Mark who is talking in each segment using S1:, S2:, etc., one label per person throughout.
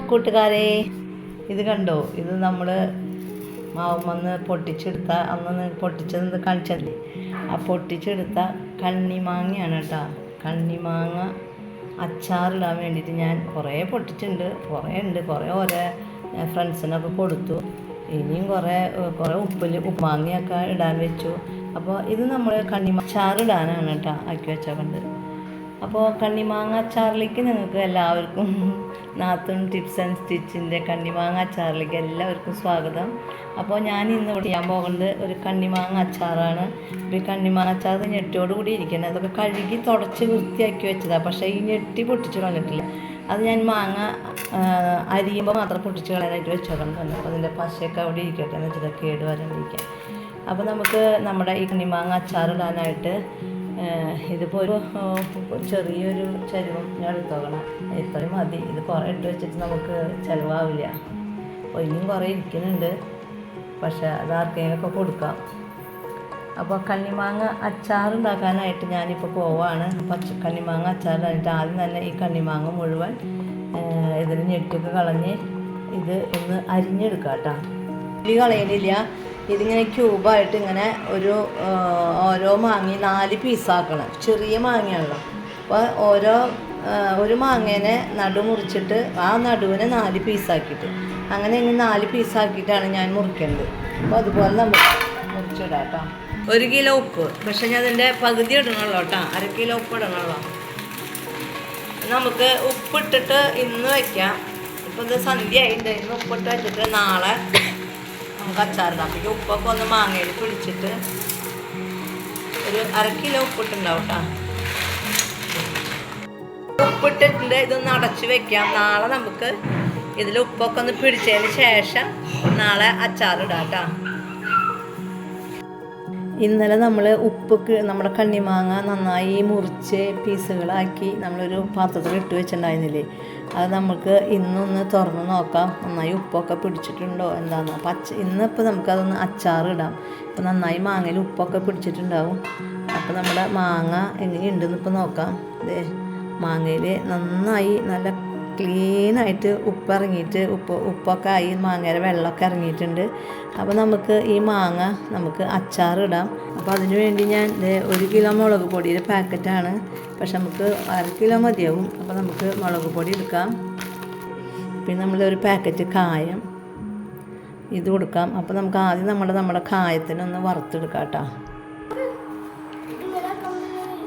S1: കൂട്ടുകാരെ ഇത് കണ്ടോ? ഇത് നമ്മൾ മാവുമെന്ന് പൊട്ടിച്ചെടുത്ത അന്ന് പൊട്ടിച്ചത് കാണിച്ചല്ലേ? ആ പൊട്ടിച്ചെടുത്ത കണ്ണിമാങ്ങയാണ് കേട്ടോ. കണ്ണിമാങ്ങ അച്ചാറിടാൻ വേണ്ടിയിട്ട് ഞാൻ കുറേ പൊട്ടിച്ചിട്ടുണ്ട്. കുറേ ഉണ്ട് കുറേ ഓരോ ഫ്രണ്ട്സിനൊക്കെ കൊടുത്തു. ഇനിയും കുറേ കുറേ ഉപ്പിൽ ഉപ്പുമാങ്ങയൊക്കെ ഇടാൻ വെച്ചു. അപ്പോൾ ഇത് നമ്മൾ കണ്ണിമാ അച്ചാറിടാനാണ് കേട്ടോ ആക്കി വെച്ചോണ്ട് അപ്പോൾ കണ്ണിമാങ്ങ അച്ചാറിലേക്ക് നിങ്ങൾക്ക് എല്ലാവർക്കും നാത്തും ടിപ്സ് ആൻഡ് സ്റ്റിച്ചിന്റെ കണ്ണിമാങ്ങ അച്ചാറിലേക്ക് എല്ലാവർക്കും സ്വാഗതം. അപ്പോൾ ഞാൻ ഇന്ന് ചെയ്യാൻ പോകുന്നത് ഒരു കണ്ണിമാങ്ങ അച്ചാറാണ്. ഒരു കണ്ണിമാങ്ങ അച്ചാർ ഞെട്ടിയോട് കൂടി ഇരിക്കുന്നത് അതൊക്കെ കഴുകി തുടച്ച് വൃത്തിയാക്കി വെച്ചതാണ് പക്ഷേ ഈ ഞെട്ടി പൊട്ടിച്ച് കളഞ്ഞിട്ടില്ല. അത് ഞാൻ മാങ്ങ അരിയുമ്പോൾ മാത്രം പൊട്ടിച്ച് കളയാനായിട്ട് വെച്ചോളാം തന്നെ അപ്പോൾ അതിന്റെ പശയൊക്കെ അവിടെ ഇരിക്കട്ടെ എന്ന് വെച്ചിട്ട് കേട് വരാണ്ടിരിക്കാം അപ്പോൾ നമുക്ക് നമ്മുടെ ഈ കണ്ണിമാങ്ങ അച്ചാറിടാനായിട്ട് ഇതിപ്പോൾ ഒരു ചെറിയൊരു ചരുവം ഞാൻ എടുത്തോക്കണം. ഇത്രയും മതി. ഇത് കുറേ ഇട്ട് വെച്ചിട്ട് നമുക്ക് ചിലവാവില്ല. അപ്പോൾ ഇനിയും കുറേ ഇരിക്കുന്നുണ്ട്. പക്ഷേ അത് ആർക്കെങ്കിലുമൊക്കെ കൊടുക്കാം. അപ്പോൾ കണ്ണിമാങ്ങ അച്ചാർ ഉണ്ടാക്കാനായിട്ട് ഞാനിപ്പോൾ പോവാണ്. പച്ച കണ്ണിമാങ്ങ അച്ചാറിനായിട്ട് ആദ്യം തന്നെ ഈ കണ്ണിമാങ്ങ മുഴുവൻ ഇതിൽ ഞെട്ടിയൊക്കെ കളഞ്ഞ് ഇത് ഒന്ന് അരിഞ്ഞെടുക്കാം കേട്ടോ ഇനി കളയലില്ല. ഇതിങ്ങനെ ക്യൂബായിട്ട് ഇങ്ങനെ ഒരു ഓരോ മാങ്ങി നാല് പീസാക്കണം. ചെറിയ മാങ്ങയാണല്ലോ. അപ്പോൾ ഓരോ ഒരു മാങ്ങേനെ നടു മുറിച്ചിട്ട് ആ നടുവിനെ നാല് പീസാക്കിയിട്ട്. അങ്ങനെ ഇങ്ങനെ നാല് പീസാക്കിയിട്ടാണ് ഞാൻ മുറിക്കേണ്ടത് അപ്പോൾ അതുപോലെ നമ്മൾ മുറിച്ചിടാം കേട്ടോ. ഒരു കിലോ ഉപ്പ്. പക്ഷെ ഞാൻ അതിന്റെ പകുതി ഇടണമല്ലോ കേട്ടോ. അര കിലോ ഉപ്പ് ഇടണമല്ലോ നമുക്ക് ഉപ്പിട്ടിട്ട് ഇന്ന് വയ്ക്കാം ഇപ്പം ഇത് സന്ധ്യ ആയിട്ടുണ്ട് ഇന്ന് ഉപ്പിട്ട് വെച്ചിട്ട് നാളെ നമുക്ക് അച്ചാറിടാം അപ്പോൾ ഈ ഉപ്പൊക്കെ ഒന്ന് മാങ്ങയിൽ പിടിച്ചിട്ട് ഒരു അര കിലോ ഉപ്പിട്ടുണ്ടാവും കേട്ടോ ഉപ്പിട്ടിട്ടുണ്ട് ഇതൊന്ന് അടച്ച് വെക്കാം. നാളെ നമുക്ക് ഇതിൽ ഉപ്പൊക്കെ ഒന്ന് പിടിച്ചതിന് ശേഷം നാളെ അച്ചാറിടാം കേട്ടോ ഇന്നലെ നമ്മൾ ഉപ്പൊക്കെ നമ്മുടെ കണ്ണിമാങ്ങ നന്നായി മുറിച്ച് പീസുകളാക്കി നമ്മളൊരു പാത്രത്തിൽ ഇട്ട് വെച്ചിട്ടുണ്ടായിരുന്നില്ലേ? അത് നമുക്ക് ഇന്നൊന്ന് തുറന്ന് നോക്കാം. നന്നായി ഉപ്പൊക്കെ പിടിച്ചിട്ടുണ്ടോ? എന്താണെന്ന് അച്ച ഇന്നിപ്പോൾ നമുക്കതൊന്ന് അച്ചാറിടാം ഇപ്പം നന്നായി മാങ്ങയിൽ ഉപ്പൊക്കെ പിടിച്ചിട്ടുണ്ടാവും. അപ്പോൾ നമ്മുടെ മാങ്ങ എങ്ങനെയുണ്ടെന്ന് ഇപ്പോൾ നോക്കാം. മാങ്ങയിൽ നന്നായി നല്ല ക്ലീനായിട്ട് ഉപ്പ് ഇറങ്ങിയിട്ട് ഉപ്പ് ഉപ്പൊക്കെ ആയി മാങ്ങയുടെ വെള്ളമൊക്കെ ഇറങ്ങിയിട്ടുണ്ട്. അപ്പോൾ നമുക്ക് ഈ മാങ്ങ നമുക്ക് അച്ചാറിടാം അപ്പോൾ അതിന് വേണ്ടി ഞാൻ ഒരു കിലോ മുളക് പൊടിയുടെ പാക്കറ്റാണ്. പക്ഷെ നമുക്ക് അര കിലോ മതിയാവും. അപ്പോൾ നമുക്ക് മുളക് പൊടി എടുക്കാം. പിന്നെ നമ്മൾ ഒരു പാക്കറ്റ് കായം ഇത് കൊടുക്കാം. അപ്പോൾ നമുക്ക് ആദ്യം നമ്മുടെ നമ്മുടെ കായത്തിനൊന്ന് വറുത്തെടുക്കാം കേട്ടോ.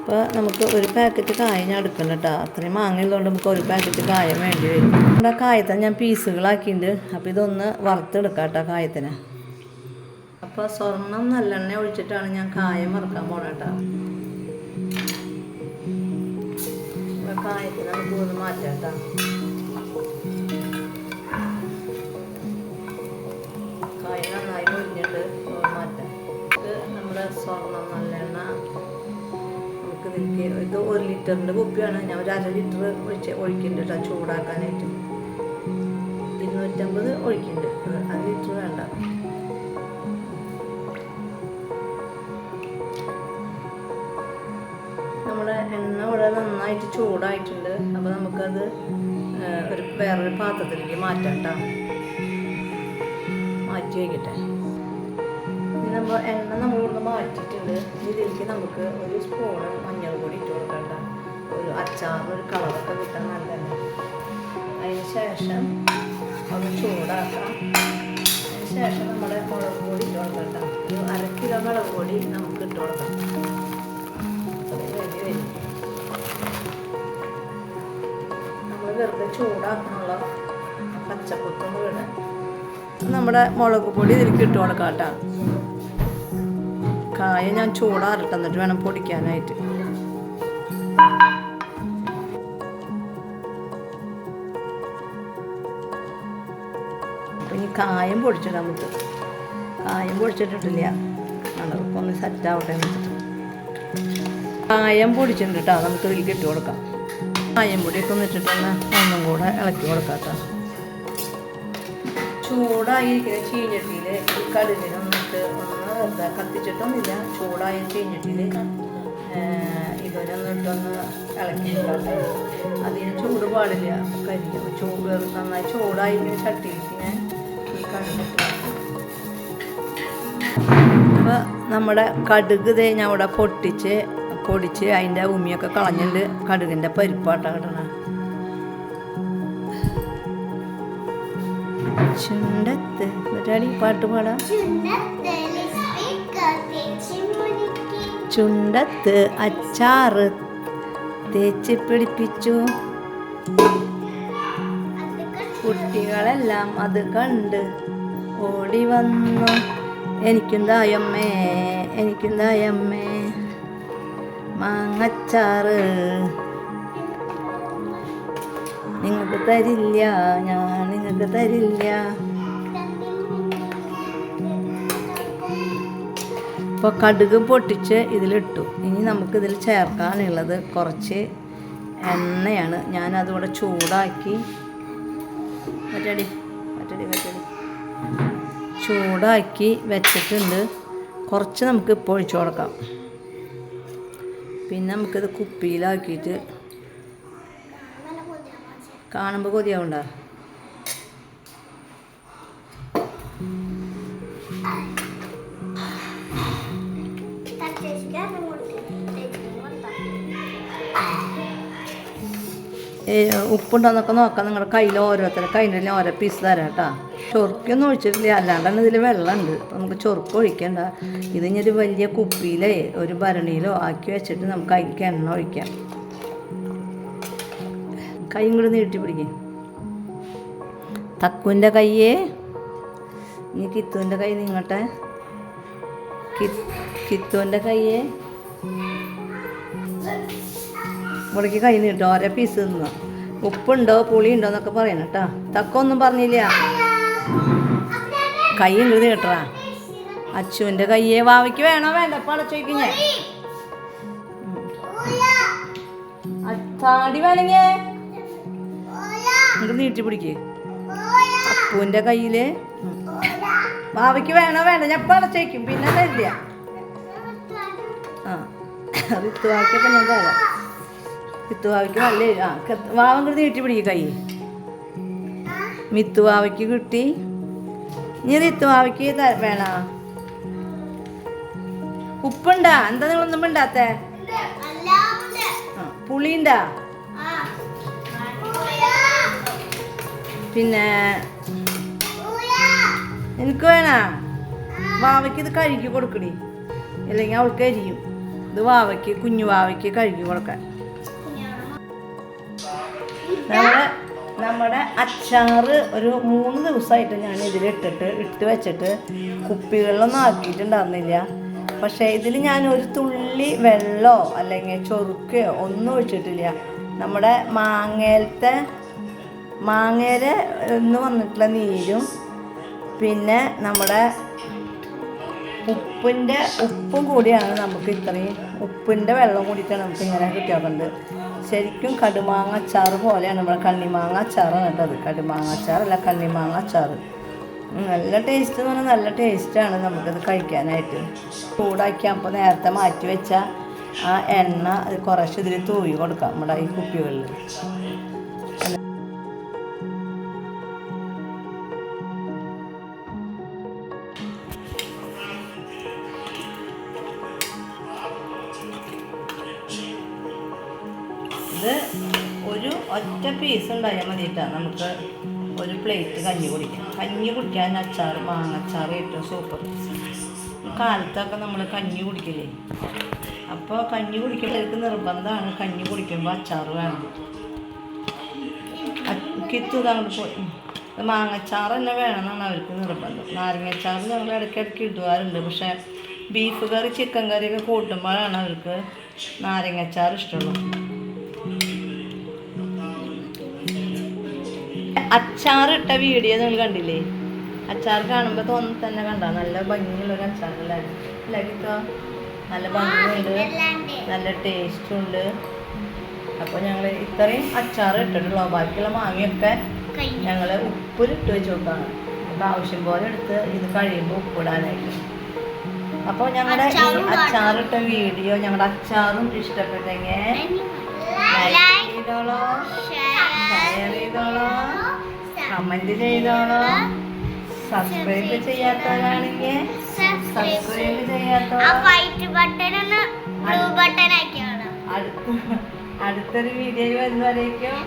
S1: അപ്പോൾ നമുക്ക് ഒരു പാക്കറ്റ് കായ ഞാൻ എടുക്കണം കേട്ടോ അത്രയും മാങ്ങയുള്ളതുകൊണ്ട് നമുക്ക് ഒരു പാക്കറ്റ് കായം വേണ്ടി വരും. നമ്മുടെ കായത്തെ ഞാൻ പീസുകളാക്കിയിട്ടുണ്ട്. അപ്പോൾ ഇതൊന്ന് വറുത്തെടുക്കാം കേട്ടോ കായത്തിന്. അപ്പോൾ സ്വർണം നല്ലെണ്ണ ഒഴിച്ചിട്ടാണ് ഞാൻ കായം വറുക്കാൻ പോണ കേട്ടോ അപ്പോൾ കായത്തിന് നമുക്ക് ഒന്ന് മാറ്റാം കേട്ടോ കായ നന്നായി മുരിഞ്ഞിട്ട് മാറ്റാം. ഇത് നമ്മുടെ സ്വർണം നമുക്ക് ഇതിലേക്ക് ഇത് ഒരു ലിറ്ററിന്റെ കുപ്പിയാണ്. ഞാൻ ഒരു അര ലിറ്റർ ഒഴിച്ച് ഒഴിക്കുന്നുണ്ട് കേട്ടോ ചൂടാക്കാനായിട്ട്. ഇരുന്നൂറ്റമ്പത് ഒഴിക്കുന്നുണ്ട്. അര ലിറ്റർ വേണ്ട. നമ്മുടെ എണ്ണ ഇവിടെ നന്നായിട്ട് ചൂടായിട്ടുണ്ട്. അപ്പോൾ നമുക്കത് ഒരു വേറൊരു പാത്രത്തിലേക്ക് മാറ്റാം കേട്ടോ. മാറ്റി വയ്ക്കട്ടെ നമ്മൾ എണ്ണ നമ്മൾ ഇവിടുന്ന് ഇതിലേക്ക് നമുക്ക് ഒരു സ്പൂണ് മഞ്ഞൾ പൊടി ഇട്ട് കൊടുക്കണ്ട. ഒരു അച്ചാർ ഒരു കളറൊക്കെ കിട്ടാൻ നല്ലതാണ് അതിന് ശേഷം ഒന്ന് ചൂടാക്കാം. അതിന് ശേഷം നമ്മുടെ മുളക് പൊടി ഇട്ട് കൊടുക്കണ്ട. ഒരു അര കിലോ മുളക് പൊടി നമുക്ക് ഇട്ട് കൊടുക്കാം. ചൂടാക്കാനുള്ള പച്ചപ്പൊക്കെ വിടാൻ നമ്മുടെ മുളക് പൊടി ഇതിലേക്ക് ഇട്ട് കൊടുക്കാം കേട്ടോ. കായ ഞാൻ ചൂടാറിട്ട് എന്നിട്ട് വേണം പൊടിക്കാനായിട്ട്. ഇനി കായം പൊടിച്ചിടാം നമുക്ക്. കായം പൊടിച്ചിട്ടിട്ടില്ല. അതൊക്കെ ഒന്ന് സെറ്റ് ആവട്ടെ കായം പൊടിച്ചിട്ടുണ്ട് കേട്ടോ നമുക്ക് ഇതിലേക്ക് ഇട്ട് കൊടുക്കാം. കായം പൊടിയൊക്കെ ഒന്ന് ഇട്ടിട്ടൊന്ന് ഒന്നും കൂടെ ഇളക്കി കൊടുക്കാം കേട്ടോ ചൂടായിരിക്കുന്ന ചീഞ്ഞട്ടിയിൽ ഈ വെറുതെ കത്തിച്ചിട്ടൊന്നുമില്ല. ചൂടായി കഴിഞ്ഞിട്ടില്ല? ഇതൊരൊന്ന് ഇട്ടൊന്ന് ഇളക്കിയിട്ടോട്ടെ അതിന് ചൂട് പാടില്ല. കരി ചൂട് നന്നായി ചൂടായി ചട്ടിയിലേക്ക് ഞാൻ ഈ കടുകിട്ട് അപ്പോൾ നമ്മുടെ കടുക് തേഞ്ഞ ഞാൻ അവിടെ പൊട്ടിച്ച് പൊടിച്ച് അതിന്റെ ഉമിയൊക്കെ കളഞ്ഞിട്ട് കടുകിന്റെ പരിപ്പാട്ട കിട്ടണ ചുണ്ടത്ത്. ഒരാളി പാട്ട് പാടാം. ചുണ്ടത്ത് അച്ചാറ് തേച്ച് പിടിപ്പിച്ചു. കുട്ടികളെല്ലാം അത് കണ്ട് ഓടി വന്നു. എനിക്കും തായമ്മേ എനിക്കും തായമ്മേ മാങ്ങച്ചാറ് നിങ്ങൾക്ക് തരില്ല ഞാൻ നിങ്ങൾക്ക് തരില്ല. ഇപ്പോൾ കടുക് പൊട്ടിച്ച് ഇതിലിട്ടു. ഇനി നമുക്കിതിൽ ചേർക്കാനുള്ളത് കുറച്ച് എണ്ണയാണ്. ഞാനതിവിടെ ചൂടാക്കി. മറ്റടി മറ്റടി മറ്റടി ചൂടാക്കി വെച്ചിട്ടുണ്ട്. കുറച്ച് നമുക്ക് ഇപ്പോൾ ഒഴിച്ചു കൊടുക്കാം. പിന്നെ നമുക്കിത് കുപ്പിയിലാക്കിയിട്ട് കാണുമ്പോൾ കൊതിയാവണ്ട? ഉപ്പുണ്ടോന്നൊക്കെ നോക്കാം. നിങ്ങളുടെ കയ്യിൽ ഓരോരുത്തരുടെ കയ്യിൽ ഓരോ പീസ് തരാം കേട്ടോ. ചൊറുക്കൊന്നും ഒഴിച്ചിട്ടില്ല. അല്ലാണ്ട് തന്നെ ഇതിൽ വെള്ളമുണ്ട് അപ്പം നമുക്ക് ചൊറുക്ക് ഒഴിക്കണ്ട. ഇത് ഇനി ഒരു വലിയ കുപ്പിയിലേ ഒരു ഭരണിയിലോ ആക്കി വെച്ചിട്ട് നമുക്ക് അതിലേക്ക് എണ്ണ ഒഴിക്കാം. കൈയും കൂടി നീട്ടി പിടിക്കും. തക്കുവിന്റെ കയ്യേ. ഇനി കിത്തുവിന്റെ കൈ നിങ്ങട്ടെ. കിത്തുവിന്റെ കയ്യേ. ഇവിടേക്ക് കൈ നീട്ടോ ഓരോ പീസ് തിന്നു. ഉപ്പുണ്ടോ പുളിയുണ്ടോ എന്നൊക്കെ പറയണം കേട്ടോ. തക്കൊന്നും പറഞ്ഞില്ല. കൈ ഇങ്ങോട്ട് നീട്ടറാ. അച്ചുവിന്റെ കയ്യെ വാവയ്ക്ക് വേണോ വേണ്ട. പടച്ചോയ്ക്ക് ഞാൻ. താടി വേണമെങ്കിൽ ഇങ്ങോട്ട് നീട്ടി പിടിക്ക്. അപ്പുവിന്റെ കയ്യിൽ. വാവയ്ക്ക് വേണോ വേണ്ട. ഞാൻ പടച്ചോയ്ക്കും പിന്നെ തരില്ല. ആ. റിത്തുവാക്കിയപ്പോൾ ഞാൻ തരാം. മിത്തുവാവയ്ക്ക് നല്ല ആ കൂടി കിട്ടി പിടിക്കും കൈ. മിത്തുവാവയ്ക്ക് കിട്ടി. ഇനി റിത്തുവാവയ്ക്ക് ത- വേണ? ഉപ്പുണ്ടാ? എന്താ നിങ്ങളൊന്നും മിണ്ടാത്തേ? ആ, പുളിയുണ്ടാ? പിന്നെ എനിക്ക് വേണ? വാവയ്ക്ക് ഇത് കഴുകി കൊടുക്കണേ അല്ലെങ്കിൽ അവൾക്ക് എരിയും ഇത് വാവയ്ക്ക് കുഞ്ഞു വാവയ്ക്ക് കഴുകി കൊടുക്കാൻ. നമ്മുടെ നമ്മുടെ അച്ചാറ് ഒരു മൂന്ന് ദിവസമായിട്ട് ഞാൻ ഇതിലിട്ടിട്ട് ഇട്ട് വെച്ചിട്ട് കുപ്പികളിലൊന്നും ആക്കിയിട്ടുണ്ടായിരുന്നില്ല. പക്ഷേ ഇതിൽ ഞാൻ ഒരു തുള്ളി വെള്ളമോ അല്ലെങ്കിൽ ചൊറുക്കയോ ഒന്നും ഒഴിച്ചിട്ടില്ല. നമ്മുടെ മാങ്ങയിലത്തെ മാങ്ങയുടെ ഒന്ന് വന്നിട്ടുള്ള നീരും പിന്നെ നമ്മുടെ ഉപ്പിന്റെ ഉപ്പും കൂടിയാണ് നമുക്ക് ഇത്രയും ഉപ്പിന്റെ വെള്ളം കൂടിയിട്ടാണ് നമുക്ക് ഇങ്ങനെ കിട്ടിയാക്കുന്നത് ശരിക്കും കടുമാങ്ങ അച്ചാറ് പോലെയാണ് നമ്മുടെ കണ്ണിമാങ്ങ അച്ചാറാണ് കേട്ടത്. കടുമാങ്ങ അച്ചാറല്ല കണ്ണിമാങ്ങ അച്ചാറ് നല്ല ടേസ്റ്റ് എന്ന് പറഞ്ഞാൽ നല്ല ടേസ്റ്റാണ് നമുക്കത് കഴിക്കാനായിട്ട്. ചൂടാക്കി അപ്പോൾ നേരത്തെ മാറ്റി വെച്ച ആ എണ്ണ കുറച്ച് ഇതിൽ തൂവി കൊടുക്കാം നമ്മുടെ ഈ കുപ്പികളിൽ ഒറ്റ പീസ് ഉണ്ടായാൽ മതിയിട്ടാ നമുക്ക് ഒരു പ്ലേറ്റ് കഞ്ഞി കുടിക്കാം. കഞ്ഞി കുടിക്കാൻ അച്ചാർ മാങ്ങച്ചാർ ഏറ്റവും സൂപ്പർ കാലത്തൊക്കെ നമ്മൾ കഞ്ഞി കുടിക്കില്ലേ? അപ്പോൾ കഞ്ഞി കുടിക്കുന്നവർക്ക് നിർബന്ധമാണ് കഞ്ഞി കുടിക്കുമ്പോൾ അച്ചാർ വേണം. കിത്തു അങ്ങോട്ട് പോയി. മാങ്ങച്ചാർ തന്നെ വേണമെന്നാണ് അവർക്ക് നിർബന്ധം. നാരങ്ങച്ചാർ ഞങ്ങൾ ഇടയ്ക്കിടയ്ക്ക് ഇടുവാറുണ്ട്. പക്ഷേ ബീഫ് കറി ചിക്കൻ കറിയൊക്കെ കൂട്ടുമ്പോഴാണ് അവർക്ക് നാരങ്ങച്ചാർ ഇഷ്ടമുള്ളൂ അച്ചാറിട്ട വീഡിയോ നിങ്ങൾ കണ്ടില്ലേ? അച്ചാർ കാണുമ്പോൾ തോന്നി തന്നെ കണ്ട. നല്ല ഭംഗിയുള്ള ഒരു അച്ചാറല്ലായിരുന്നു അല്ലേ കിട്ടോ നല്ല ഭംഗിയുണ്ട്. നല്ല ടേസ്റ്റും ഉണ്ട്. അപ്പോൾ ഞങ്ങൾ ഇത്രയും അച്ചാർ ഇട്ടിട്ടുള്ളൂ. ബാക്കിയുള്ള മാങ്ങയൊക്കെ ഞങ്ങൾ ഉപ്പിലിട്ട് വെച്ച് നോക്കാണ് അപ്പോൾ ആവശ്യം പോലെ എടുത്ത് ഇത് കഴിയുമ്പോൾ ഉപ്പിടാനായിട്ട്. അപ്പോൾ ഞങ്ങളുടെ ഈ അച്ചാറിട്ട വീഡിയോ ഞങ്ങളുടെ അച്ചാറും ഇഷ്ടപ്പെട്ടെങ്കിൽ ലൈക്ക് ചെയ്തോളൂ. കമന്റ് ചെയ്തോളൂ. സബ്സ്ക്രൈബ് ചെയ്യാത്തവരാണെങ്കിൽ സബ്സ്ക്രൈബ് ചെയ്യാത്തവർ അടുത്തൊരു വീഡിയോ വരുന്നവരേക്കും